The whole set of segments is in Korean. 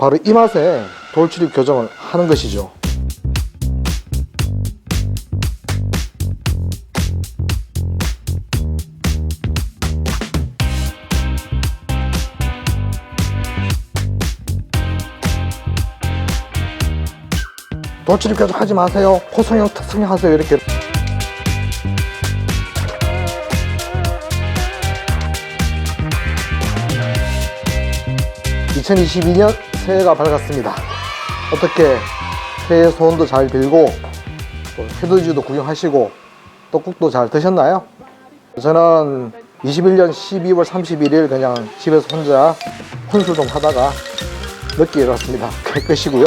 바로 이 맛에 돌출입 교정을 하는 것이죠. 돌출입 교정 하지 마세요. 호성형 특성형 하세요. 이렇게 2022년 새해가 밝았습니다. 어떻게 새해 소원도 잘 빌고 또 해돋이도 구경하시고 떡국도 잘 드셨나요? 저는 21년 12월 31일 그냥 집에서 혼자 혼술 좀 하다가 늦게 일어났습니다. 끝이고요.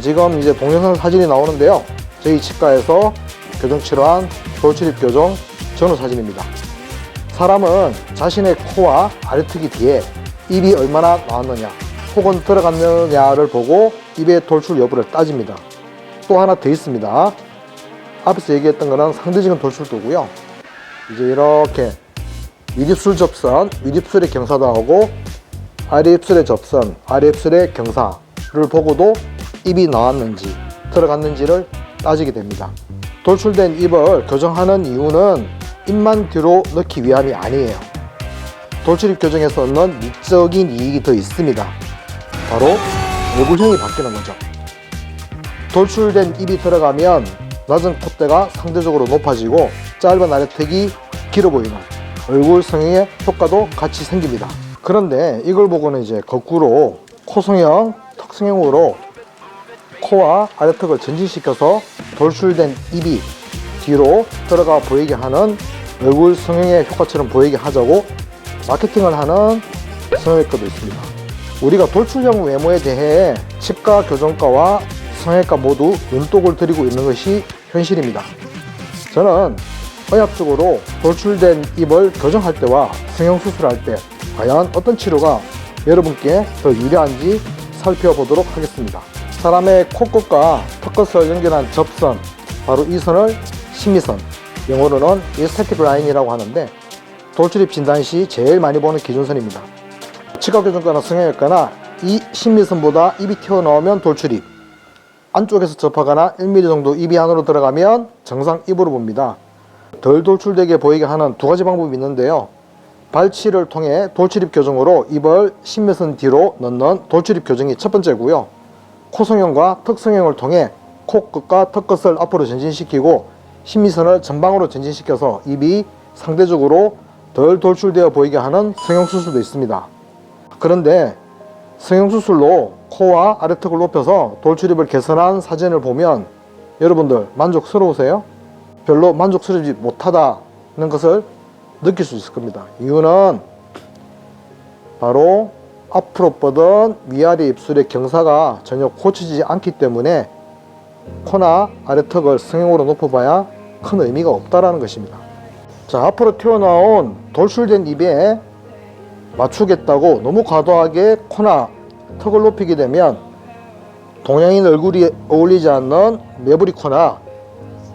지금 이제 동영상 사진이 나오는데요. 저희 치과에서 교정 치료한 돌출입 교정 전후 사진입니다. 사람은 자신의 코와 아래턱이 뒤에 입이 얼마나 나왔느냐 혹은 들어갔느냐를 보고 입의 돌출 여부를 따집니다. 또 하나 더 있습니다. 앞에서 얘기했던 거는 상대적인 돌출도고요. 이제 이렇게 윗입술 접선, 윗입술의 경사도 하고 아래 입술의 접선, 아래 입술의 경사를 보고도 입이 나왔는지 들어갔는지를 따지게 됩니다. 돌출된 입을 교정하는 이유는 입만 뒤로 넣기 위함이 아니에요. 돌출입 교정에서 얻는 미적인 이익이 더 있습니다. 바로 얼굴형이 바뀌는 거죠. 돌출된 입이 들어가면 낮은 콧대가 상대적으로 높아지고 짧은 아래턱이 길어 보이는 얼굴 성형의 효과도 같이 생깁니다. 그런데 이걸 보고는 이제 거꾸로 코 성형, 턱 성형으로 코와 아래턱을 전진시켜서 돌출된 입이 뒤로 들어가 보이게 하는 얼굴 성형의 효과처럼 보이게 하자고 마케팅을 하는 성형외과도 있습니다. 우리가 돌출형 외모에 대해 치과 교정과와 성형외과 모두 눈독을 들이고 있는 것이 현실입니다. 저는 의학적으로 돌출된 입을 교정할 때와 성형 수술할 때 과연 어떤 치료가 여러분께 더 유리한지 살펴보도록 하겠습니다. 사람의 코끝과 턱끝을 연결한 접선, 바로 이 선을 심미선, 영어로는 aesthetic line이라고 하는데 돌출입 진단 시 제일 많이 보는 기준선입니다. 치과교정과나 성형외과나 이 심미선보다 입이 튀어나오면 돌출입, 안쪽에서 접하거나 1mm 정도 입이 안으로 들어가면 정상 입으로 봅니다. 덜 돌출되게 보이게 하는 두 가지 방법이 있는데요. 발치를 통해 돌출입 교정으로 입을 심미선 뒤로 넣는 돌출입 교정이 첫 번째고요. 코성형과 턱성형을 통해 코끝과 턱끝을 앞으로 전진시키고 심미선을 전방으로 전진시켜서 입이 상대적으로 덜 돌출되어 보이게 하는 성형수술도 있습니다. 그런데 성형수술로 코와 아래턱을 높여서 돌출입을 개선한 사진을 보면 여러분들 만족스러우세요? 별로 만족스럽지 못하다는 것을 느낄 수 있을 겁니다. 이유는 바로 앞으로 뻗은 위아래 입술의 경사가 전혀 고쳐지지 않기 때문에 코나 아래턱을 성형으로 높여봐야 큰 의미가 없다라는 것입니다. 자, 앞으로 튀어나온 돌출된 입에 맞추겠다고 너무 과도하게 코나 턱을 높이게 되면 동양인 얼굴이 어울리지 않는 매부리 코나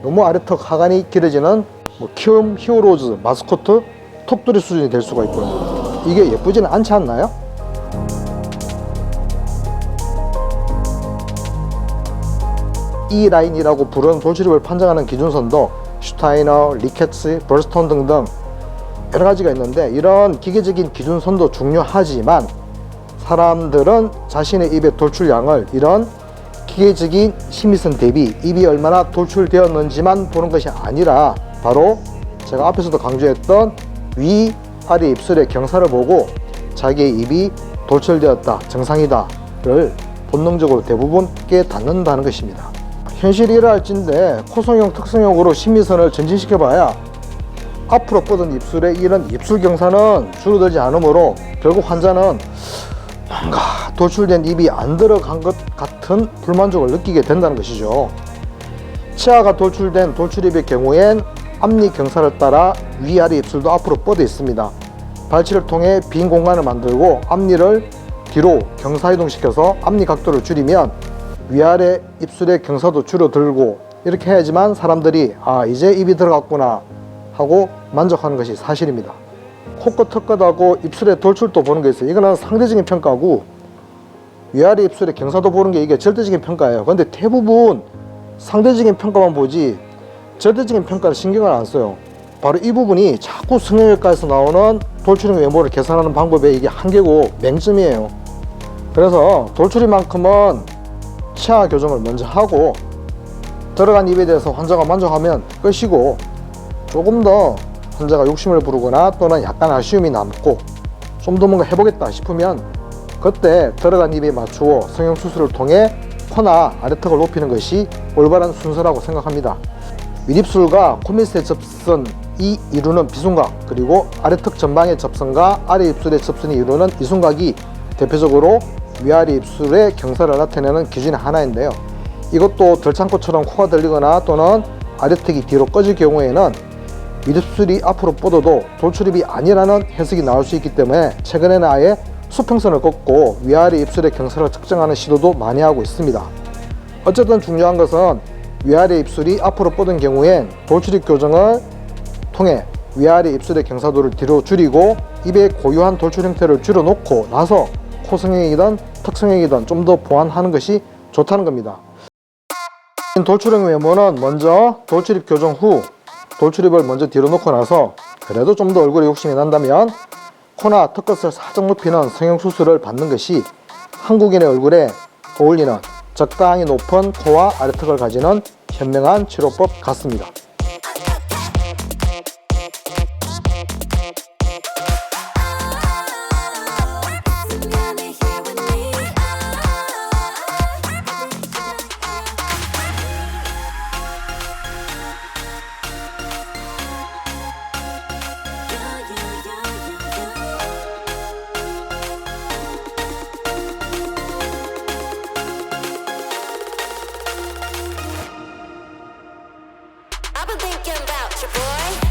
너무 아래턱 하관이 길어지는 뭐 키움 히어로즈 마스코트 톱돌이 수준이 될 수가 있고요. 이게 예쁘지는 않지 않나요? 이 라인이라고 부르는 돌출입을 판정하는 기준선도 슈타이너, 리케츠, 벌스톤 등등 여러 가지가 있는데 이런 기계적인 기준선도 중요하지만 사람들은 자신의 입의 돌출량을 이런 기계적인 심미선 대비 입이 얼마나 돌출되었는지만 보는 것이 아니라 바로 제가 앞에서도 강조했던 위, 아래 입술의 경사를 보고 자기의 입이 돌출되었다, 정상이다를 본능적으로 대부분 깨 닫는다는 것입니다. 현실이 이러할진데 코성형, 특성형으로 심미선을 전진시켜봐야 앞으로 뻗은 입술의 이런 입술 경사는 줄어들지 않으므로 결국 환자는 뭔가 돌출된 입이 안 들어간 것 같은 불만족을 느끼게 된다는 것이죠. 치아가 돌출된 돌출입의 경우엔 앞니 경사를 따라 위아래 입술도 앞으로 뻗어 있습니다. 발치를 통해 빈 공간을 만들고 앞니를 뒤로 경사 이동시켜서 앞니 각도를 줄이면 위아래 입술의 경사도 줄어들고 이렇게 해야지만 사람들이 아 이제 입이 들어갔구나 하고 만족하는 것이 사실입니다. 코끝 턱끝하고 입술의 돌출도 보는 게 있어요. 이거는 상대적인 평가고 위아래 입술의 경사도 보는 게 이게 절대적인 평가예요. 근데 대부분 상대적인 평가만 보지 절대적인 평가를 신경을 안 써요. 바로 이 부분이 자꾸 성형외과에서 나오는 돌출형 외모를 개선하는 방법의 이게 한계고 맹점이에요. 그래서 돌출이만큼은 치아 교정을 먼저 하고 들어간 입에 대해서 환자가 만족하면 끝이고 조금 더 환자가 욕심을 부르거나 또는 약간 아쉬움이 남고 좀 더 뭔가 해보겠다 싶으면 그때 들어간 입에 맞추어 성형수술을 통해 코나 아래턱을 높이는 것이 올바른 순서라고 생각합니다. 윗입술과 코밑의 접선 이 이루는 비순각 그리고 아래턱 전방의 접선과 아래 입술의 접선이 이루는 이순각이 대표적으로 위아래 입술의 경사를 나타내는 기준의 하나인데요. 이것도 덜창코처럼 코가 들리거나 또는 아래턱이 뒤로 꺼질 경우에는 윗입술이 앞으로 뻗어도 돌출입이 아니라는 해석이 나올 수 있기 때문에 최근에는 아예 수평선을 걷고 위아래 입술의 경사를 측정하는 시도도 많이 하고 있습니다. 어쨌든 중요한 것은 위아래 입술이 앞으로 뻗은 경우엔 돌출입 교정을 통해 위아래 입술의 경사도를 뒤로 줄이고 입의 고유한 돌출 형태를 줄여놓고 나서 코성형이든 턱성형이든 좀 더 보완하는 것이 좋다는 겁니다. 돌출형 외모는 먼저 돌출입 교정 후 돌출입을 먼저 뒤로 놓고 나서 그래도 좀 더 얼굴에 욕심이 난다면 코나 턱끝을 살짝 높이는 성형수술을 받는 것이 한국인의 얼굴에 어울리는 적당히 높은 코와 아래턱을 가지는 현명한 치료법 같습니다. Been thinking about you, boy.